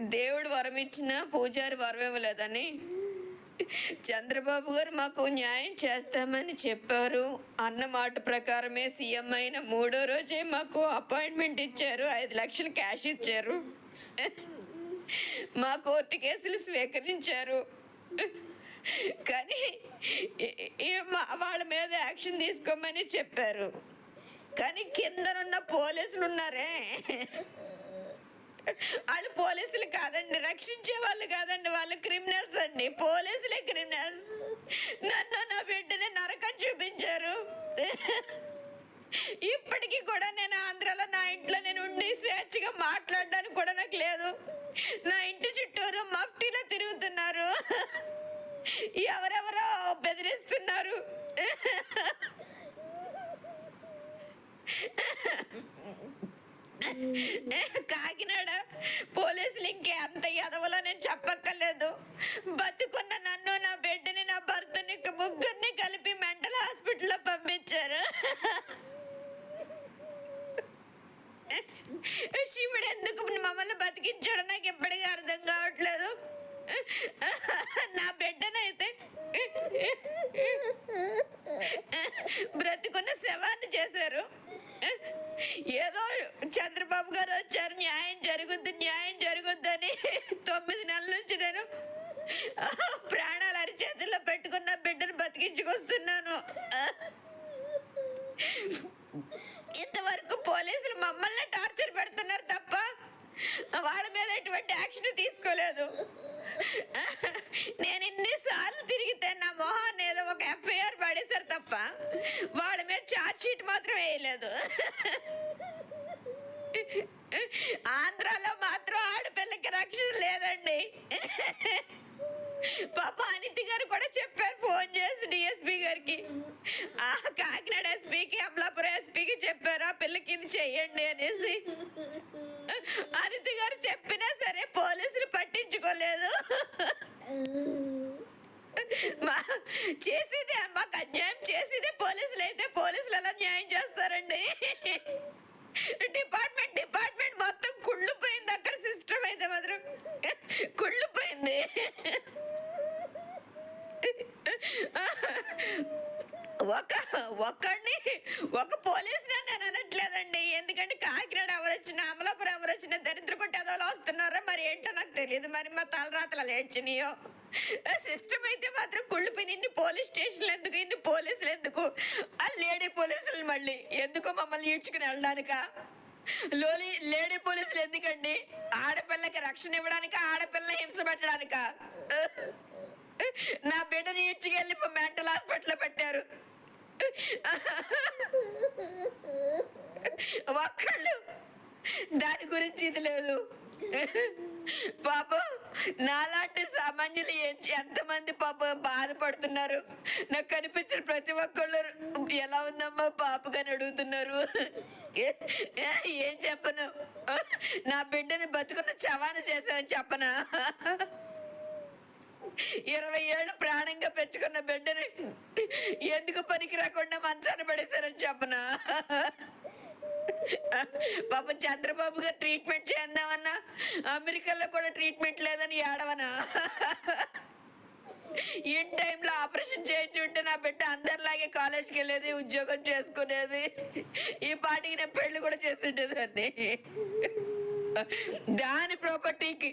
దేవుడు వరం ఇచ్చిన పూజారి వరం ఇవ్వలేదని. చంద్రబాబు గారు మాకు న్యాయం చేస్తామని చెప్పారు. అన్న మాట ప్రకారమే సీఎం అయిన మూడో రోజే మాకు అపాయింట్మెంట్ ఇచ్చారు. ఐదు లక్షలు క్యాష్ ఇచ్చారు. మా కోర్టు కేసులు స్వీకరించారు. కానీ వాళ్ళ మీద యాక్షన్ తీసుకోమని చెప్పారు. కానీ కిందనున్న పోలీసులు ఉన్నారే. వాళ్ళు పోలీసులు కాదండి రక్షించే వాళ్ళు కాదండి వాళ్ళు క్రిమినల్స్ అండి. పోలీసులే క్రిమినల్స్. నన్ను నా బిడ్డని నరకం చూపించారు. ఇప్పటికీ కూడా నేను ఆంధ్రాలో నా ఇంట్లో నేను ఉండి స్వేచ్ఛగా మాట్లాడడానికి కూడా నాకు లేదు. నా ఇంటి చుట్టూరు మఫ్టీలో తిరుగుతున్నారు. ఎవరెవరో బెదిరిస్తున్నారు. కాకినాడ పోలీసులు ఇంకే అంత ఎదవలో నేను చెప్పక్కర్లేదు. బతుకున్న నన్ను నా బిడ్డని నా భర్తని ముగ్గురిని కలిపి మెంటల్ హాస్పిటల్లో పంపించారు. శివుడు ఎందుకు మమ్మల్ని బతికించాడో నాకు ఎప్పటికీ అర్థం కావట్లేదు. నా బిడ్డనైతే బ్రతికున్న శవాన్ని చేశారు. ఏదో చంద్రబాబు గారు వచ్చారు. న్యాయం జరుగుద్ది న్యాయం జరుగుద్దని తొమ్మిది నెలల నుంచి నేను ప్రాణాలు అరిచేతుల్లో పెట్టుకున్న బిడ్డను బతికించుకొస్తున్నాను. ఇంతవరకు పోలీసులు మమ్మల్ని టార్చర్ పెడుతున్నారు తప్ప వాళ్ళ మీద ఎటువంటి యాక్షన్ తీసుకోలేదు. నేను ఇన్నిసార్లు తిరిగితే నా మొహాన్ని ఏదో ఒక ఎఫ్ఐఆర్ పడేశారు తప్ప వాళ్ళ మీద ఛార్జ్ షీట్ మాత్రం వేయలేదు. ఆంధ్రాలో మాత్రం ఆడపిల్లకి రక్షణ లేదండి. పాప అనితి గారు కూడా చెప్పారు ఫోన్ చేసి డిఎస్పి గారికి. ఆ కాకినాడ ఎస్పీకి అమలాపురం ఎస్పీకి చెప్పారు ఆ పిల్లకి ఇది చెయ్యండి అనేసి. అనితి గారు చెప్పినా సరే పోలీసులు పట్టించుకోలేదు. మా చేసేది మాకు అన్యాయం చేసేదే పోలీసులు అయితే పోలీసులు ఎలా న్యాయం చేస్తారండి? డిపార్ట్మెంట్ మొత్తం కుళ్ళిపోయింది అక్కడ సిస్టమ్ అయితే మాత్రం కుళ్ళిపోయింది ఒక ఒక్కడిని ఒక పోలీసుని నేను అనట్లేదండి. ఎందుకంటే కాకినాడ ఎవరు వచ్చినా అమలాపురం ఎవరు వచ్చినా దరిద్ర కొట్టేదోళ్ళు వస్తున్నారో? మరి ఏంటో నాకు తెలియదు మరి మా తలరాతలు లేచినాయో సిస్టమ్ అయితే మాత్రం కుళ్ళిపోయింది ఇన్ని పోలీస్ స్టేషన్లు ఎందుకు ఇన్ని పోలీసులు ఎందుకు? ఆ లేడీ పోలీసులు మళ్ళీ ఎందుకు మమ్మల్ని ఈడ్చుకుని వెళ్ళడానిక? లోలి లేడీ పోలీసులు ఎందుకండి? ఆడపిల్లకి రక్షణ ఇవ్వడానిక ఆడపిల్ల హింస పెట్టడానిక? నా బిడ్డని ఈడ్చుకెళ్ళి మెంటల్ హాస్పిటల్లో పెట్టారు. ఒక్కళ్ళు. దాని గురించి ఇది లేదు. పాపం నాలాంటి సామాన్యులు ఎంతమంది పాపం బాధపడుతున్నారు? నాకు కనిపించిన ప్రతి ఒక్కళ్ళు ఎలా ఉందమ్మా పాపగాని అడుగుతున్నారు? ఏం చెప్పను? నా బిడ్డని బతుకున్న చవాన చేశానని చెప్పనా? ఇరవై ఏళ్ళు ప్రాణంగా పెంచుకున్న బిడ్డని ఎందుకు పనికి రాకుండా మంచాన్ని పడేశారని చెప్పనా? పాపం చంద్రబాబు గారు ట్రీట్మెంట్ చేద్దామన్నా అమెరికాలో కూడా ట్రీట్మెంట్ లేదని ఏడవనా? ఇన్ టైంలో ఆపరేషన్ చేయించుంటే నా బిడ్డ అందరిలాగే కాలేజ్కి వెళ్ళేది ఉద్యోగం చేసుకునేది ఈ పాటికి నేను పెళ్ళి కూడా చేస్తుంటేదాన్ని దాని ప్రాపర్టీకి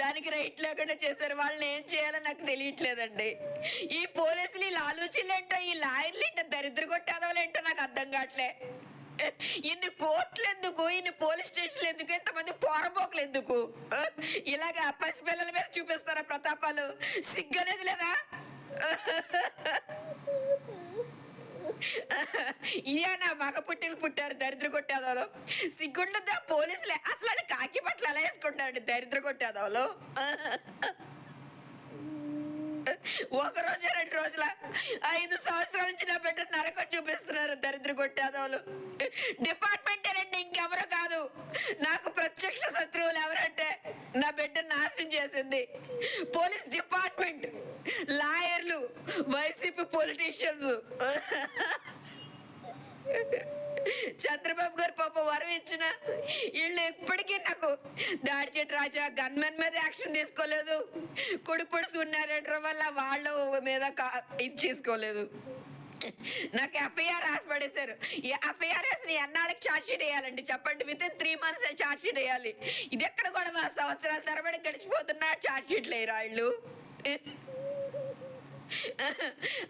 దానికి రైట్ లేకుండా చేశారు. వాళ్ళని ఏం చేయాలో నాకు తెలియట్లేదండి. ఈ పోలీసులు ఈ లాలూచీలు ఏంటో ఈ లాయర్లు ఏంటో దరిద్ర కొట్టేదవాళ్ళు ఏంటో నాకు అర్థం కావట్లే. ఇన్ని కోర్టులు ఎందుకు? ఇన్ని పోలీస్ స్టేషన్లు ఎందుకు? ఇంతమంది పోరబోకులు ఎందుకు? ఇలాగ పసిపిల్లల మీద చూపిస్తారా ప్రతాపాలు? సిగ్గనేది లేదా? ఈయన మగ పుట్టిలు పుట్టారు దరిద్ర కొట్టేదోలు. సిగ్గుంటుందా పోలీసులే. అసలు వాళ్ళు కాకి బట్టలు అలా వేసుకుంటాడు దరిద్ర కొట్టేదోలు. ఒక రోజు రెండు రోజుల ఐదు సంవత్సరాల నుంచి నా బిడ్డ నరకం దరిద్ర కొట్టేదోళ్ళు డిపార్ట్మెంట్ రండి ఇంకెవరు కాదు. నాకు ప్రత్యక్ష శత్రువులు ఎవరంటే నా బిడ్డ నాశనం చేసింది. పోలీస్ డిపార్ట్మెంట్ లాయర్లు వైసీపీ పొలిటీషియన్స్. చంద్రబాబు గారు పాప వరం ఇచ్చిన వీళ్ళు ఎప్పటికీ నాకు దాడి చెట్టు రాజా గన్మెన్ మీద యాక్షన్ తీసుకోలేదు. కుడిపొడి సున్నారెడ్డి వల్ల వాళ్ళ మీద కా- ఇది తీసుకోలేదు నాకు ఎఫ్ఐఆర్ రాసి పడేశారు ఈ ఎఫ్ఐఆర్ వేసిన ఎన్నాళ్ళకి ఛార్జ్ షీట్ వేయాలండి? చెప్పండి. Within three months charge sheet వేయాలి? ఇది ఎక్కడ కూడా మా సంవత్సరాల తరబడి గడిచిపోతున్నా ఛార్జ్ లేరు వాళ్ళు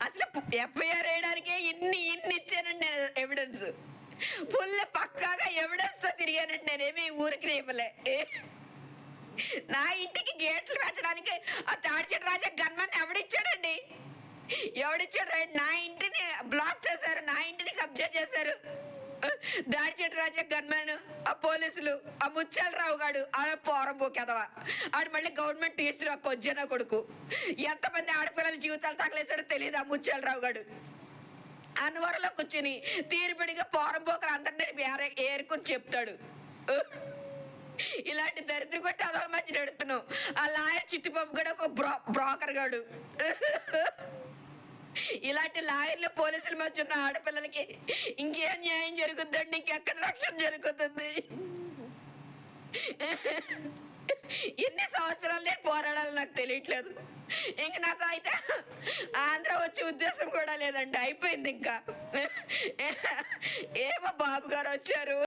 అసలు ఎఫ్ఐఆర్ వేయడానికే ఇన్ని ఇన్ని ఇచ్చానండి నేను ఎవిడెన్స్ ఫుల్ పక్కాగా ఎవిడెన్స్తో తిరిగానండి నేనేమి ఊరికి ఇవ్వలే. నా ఇంటికి గేట్లు పెట్టడానికి ఆ తాడిచెట్టు రాజా గన్మన్ ఎవడిచ్చాడండి? ఎవడిచ్చాడు రైట్ నా ఇంటిని బ్లాక్ చేశారు నా ఇంటిని కబ్జా చేశారు. దాడిచెట్టు రాజా గన్మెన్ ఆ పోలీసులు ఆ ముత్యాలరావు గాడు ఆ పోరంబో కదవా ఆడు మళ్ళీ గవర్నమెంట్ టీచర్ ఆ కొజ్జన కొడుకు. ఎంతమంది ఆడపిల్లల జీవితాలు తగలేసాడో తెలియదు ఆ ముత్యాలరావు గాడు. అన్వరంలో కూర్చుని తీరుబడిగా పోరంబోకలు అందరినీ వేరే ఏరుకుని చెప్తాడు. ఇలాంటి దరిద్ర కొట్టి అదొక మధ్య నడుతున్నావు ఆ లాయర్ చిట్టుబాబు కూడా ఒక బ్రో బ్రోకర్ గాడు. ఇలాంటి లాయర్లు పోలీసుల మధ్య ఉన్న ఆడపిల్లలకి ఇంకేం న్యాయం జరుగుతుందండి ఇంకెక్కడ రక్షణ జరుగుతుంది? ఎన్ని సంవత్సరాలు నేను పోరాడాలి నాకు తెలియట్లేదు. ఇంక నాకు అయితే ఆంధ్ర వచ్చే ఉద్దేశం కూడా లేదండి. అయిపోయింది ఇంకా. ఏమో బాబు గారు వచ్చారు.